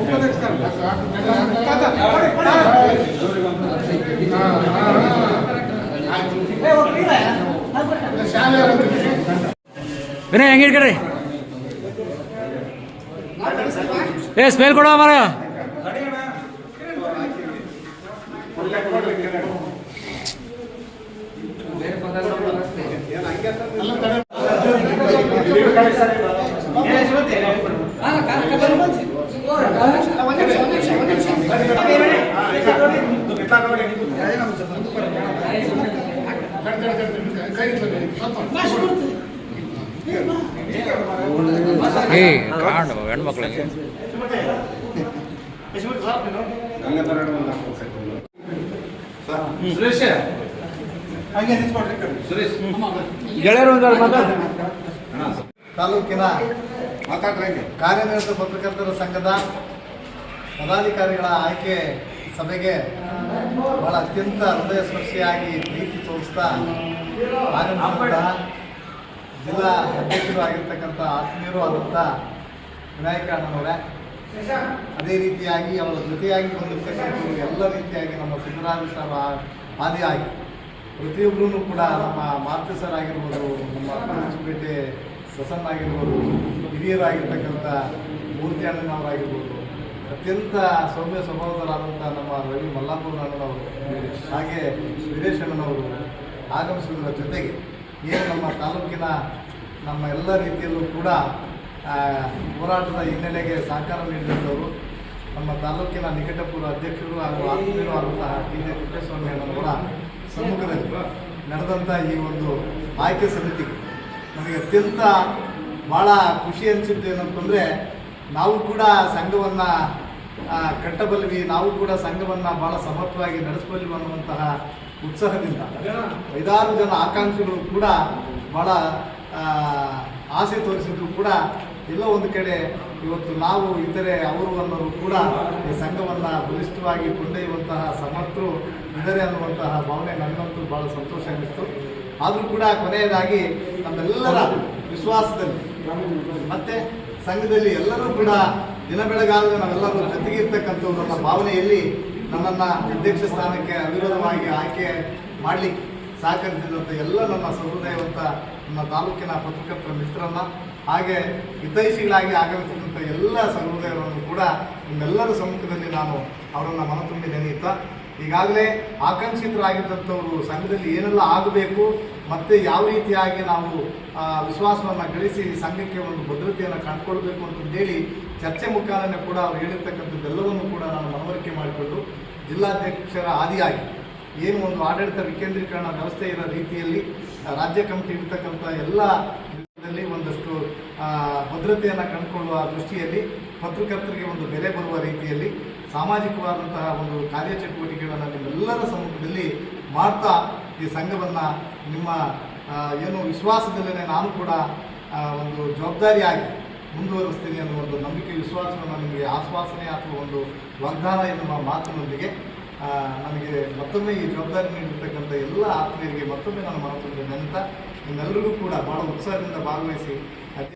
ಉಪದೇಶ ವಿನಯ್ ಹೆಂಗೆ ಇಟ್ಕೊಡ್ರಿ ಏ ಸ್ಮೇಲ್ ಕೊಡುವ ಮರ ಕಾಂಡ ಹೆಣ್ಮಕ್ಳಿಗೆ ಸುರೇಶ್ ಹಾಗೆ ಕಾಣು. ಹೆಣ್ಮಕ್ಳಿಗೆ ಗೆಳೆಯರು ತಾಲೂಕಿನ ಕಾರ್ಯನಿರತ ಪತ್ರಕರ್ತರ ಸಂಘದ ಪದಾಧಿಕಾರಿಗಳ ಆಯ್ಕೆ ಸಭೆಗೆ ಬಹಳ ಅತ್ಯಂತ ಹೃದಯ ಸ್ಪರ್ಶಿಯಾಗಿ ಪ್ರೀತಿ ತೋರಿಸ್ತಾ ಜಿಲ್ಲಾ ಅಧ್ಯಕ್ಷರು ಆಗಿರ್ತಕ್ಕಂಥ ಆತ್ಮೀಯರು ಆದಂಥ ವಿನಾಯಕ ಅಣ್ಣನವರೇ, ಅದೇ ರೀತಿಯಾಗಿ ಅವರ ಜೊತೆಯಾಗಿ ಬಂದಿರ್ತಕ್ಕಂಥವ್ರು ಎಲ್ಲ ರೀತಿಯಾಗಿ ನಮ್ಮ ಸಿದ್ದರಾಮಯ್ಯ ಸರ್ ಆದಿಯಾಗಿ ಪ್ರತಿಯೊಬ್ಬರೂ ಕೂಡ ನಮ್ಮ ಮಾತೃ ಸರ್ ಆಗಿರ್ಬೋದು, ನಮ್ಮ ಪೇಟೆ ಪ್ರಸನ್ನ ಆಗಿರ್ಬೋದು, ಹಿರಿಯರಾಗಿರ್ತಕ್ಕಂಥ ಮೂರ್ತಿ ಅಣ್ಣನವರಾಗಿರ್ಬೋದು, ಅತ್ಯಂತ ಸೌಮ್ಯ ಸ್ವಭಾವದರಾದಂಥ ನಮ್ಮ ರವಿ ಮಲ್ಲಾಪುರ ಅಣ್ಣನವರು, ಹಾಗೆ ವೀರೇಶ್ ಅಣ್ಣನವರು ಆಗಮಿಸುವುದರ ಜೊತೆಗೆ ಏನು ನಮ್ಮ ತಾಲೂಕಿನ ನಮ್ಮ ಎಲ್ಲ ರೀತಿಯಲ್ಲೂ ಕೂಡ ಹೋರಾಟದ ಹಿನ್ನೆಲೆಗೆ ಸಹಕಾರ ನೀಡಿದಂಥವರು ನಮ್ಮ ತಾಲೂಕಿನ ನಿಕಟಪೂರ್ವ ಅಧ್ಯಕ್ಷರು ಹಾಗೂ ಆತ್ಮೀಯರು ಆದಂತಹ ಟಿ. ಜೆ. ಕೂಡ ಸಮ್ಮುಖದಲ್ಲಿ ನಡೆದಂಥ ಈ ಒಂದು ಆಯ್ಕೆ ಸಮಿತಿಗೆ ನನಗೆ ಅತ್ಯಂತ ಭಾಳ ಖುಷಿ ಅನಿಸಿದ್ದು ಏನಂತಂದರೆ, ನಾವು ಕೂಡ ಸಂಘವನ್ನು ಕಟ್ಟಬಲ್ವಿ, ನಾವು ಕೂಡ ಸಂಘವನ್ನು ಭಾಳ ಸಮರ್ಥವಾಗಿ ನಡೆಸಬಲ್ವಿ ಅನ್ನುವಂತಹ ಉತ್ಸಾಹದಿಂದ. ಐದಾರು ಜನ ಆಕಾಂಕ್ಷಿಗಳು ಕೂಡ ಭಾಳ ಆಸೆ ತೋರಿಸಿದ್ರು ಕೂಡ ಎಲ್ಲೋ ಒಂದು ಕಡೆ ಇವತ್ತು ನಾವು ಇತರೆ ಅವರು ಅನ್ನೋರು ಕೂಡ ಈ ಸಂಘವನ್ನು ಬಲಿಷ್ಠವಾಗಿ ಕೊಂಡೊಯ್ಯುವಂತಹ ಸಮರ್ಥರು ಇದ್ದಾರೆ ಅನ್ನುವಂತಹ ಭಾವನೆ ನನಗಂತೂ ಭಾಳ ಸಂತೋಷ ಅನ್ನಿಸ್ತು. ಆದರೂ ಕೂಡ ಕೊನೆಯದಾಗಿ ನಮ್ಮೆಲ್ಲರ ವಿಶ್ವಾಸದಲ್ಲಿ ಮತ್ತೆ ಸಂಘದಲ್ಲಿ ಎಲ್ಲರೂ ಕೂಡ ದಿನ ಬೆಳಗಾದ ನಾವೆಲ್ಲರೂ ಒಂದು ಭಾವನೆಯಲ್ಲಿ ನನ್ನನ್ನು ಅಧ್ಯಕ್ಷ ಸ್ಥಾನಕ್ಕೆ ಅವಿರೋಧವಾಗಿ ಆಯ್ಕೆ ಮಾಡಲಿಕ್ಕೆ ಸಹಕರಿಸಿದಂಥ ಎಲ್ಲ ನನ್ನ ಸಹೃದಯವಂತ ನಮ್ಮ ತಾಲೂಕಿನ ಪತ್ರಕರ್ತರ ಮಿತ್ರರನ್ನ, ಹಾಗೆ ಹಿತೈಷಿಗಳಾಗಿ ಆಗಮಿಸಿದಂಥ ಎಲ್ಲ ಸಹೃದಯವನ್ನು ಕೂಡ ನಿಮ್ಮೆಲ್ಲರ ಸಮ್ಮುಖದಲ್ಲಿ ನಾನು ಅವರನ್ನು ಮನ ತುಂಬಿ ನೆನೆಯುತ್ತಾ ಈಗಾಗಲೇ ಆಕಾಂಕ್ಷಿತರಾಗಿದ್ದಂಥವರು ಸಂಘದಲ್ಲಿ ಏನೆಲ್ಲ ಆಗಬೇಕು, ಮತ್ತು ಯಾವ ರೀತಿಯಾಗಿ ನಾವು ವಿಶ್ವಾಸವನ್ನು ಗಳಿಸಿ ಸಂಘಕ್ಕೆ ಒಂದು ಭದ್ರತೆಯನ್ನು ಕಂಡುಕೊಳ್ಬೇಕು ಅಂತಂದೇಳಿ ಚರ್ಚೆ ಮುಖಾಂತರ ಕೂಡ ಅವ್ರು ಹೇಳಿರ್ತಕ್ಕಂಥದ್ದೆಲ್ಲವನ್ನು ಕೂಡ ನಾನು ಮನವರಿಕೆ ಮಾಡಿಕೊಂಡು ಜಿಲ್ಲಾಧ್ಯಕ್ಷರ ಆದಿಯಾಗಿ ಏನು ಒಂದು ಆಡಳಿತ ವಿಕೇಂದ್ರೀಕರಣ ವ್ಯವಸ್ಥೆ ಇರೋ ರೀತಿಯಲ್ಲಿ ರಾಜ್ಯ ಕಮಿಟಿ ಇರ್ತಕ್ಕಂಥ ಎಲ್ಲ ಒಂದಷ್ಟು ಭದ್ರತೆಯನ್ನು ಕಂಡುಕೊಳ್ಳುವ ದೃಷ್ಟಿಯಲ್ಲಿ ಪತ್ರಕರ್ತರಿಗೆ ಒಂದು ಬೆಲೆ ಬರುವ ರೀತಿಯಲ್ಲಿ ಸಾಮಾಜಿಕವಾದಂತಹ ಒಂದು ಕಾರ್ಯಚಟುವಟಿಕೆಗಳನ್ನು ನಿಮ್ಮೆಲ್ಲರ ಸಮ್ಮುಖದಲ್ಲಿ ಮಾಡ್ತಾ ಈ ಸಂಘವನ್ನು ನಿಮ್ಮ ಏನು ವಿಶ್ವಾಸದಲ್ಲೇ ನಾನು ಕೂಡ ಒಂದು ಜವಾಬ್ದಾರಿಯಾಗಿ ಮುಂದುವರಿಸ್ತೀನಿ ಅನ್ನೋ ಒಂದು ನಂಬಿಕೆ, ವಿಶ್ವಾಸವನ್ನು ನಿಮಗೆ ಆಶ್ವಾಸನೆ ಅಥವಾ ಒಂದು ವಾಗ್ದಾನ ಎನ್ನುವ ಮಾತಿನೊಂದಿಗೆ ನನಗೆ ಮತ್ತೊಮ್ಮೆ ಈ ಜವಾಬ್ದಾರಿ ನೀಡಿರ್ತಕ್ಕಂಥ ಎಲ್ಲ ಆತ್ಮೀಯರಿಗೆ ಮತ್ತೊಮ್ಮೆ ನಾನು ಮನಸ್ಸು ನೆನೆತಾ ನಿಮ್ಮೆಲ್ಲರಿಗೂ ಕೂಡ ಭಾಳ ಉತ್ಸಾಹದಿಂದ ಭಾಗವಹಿಸಿ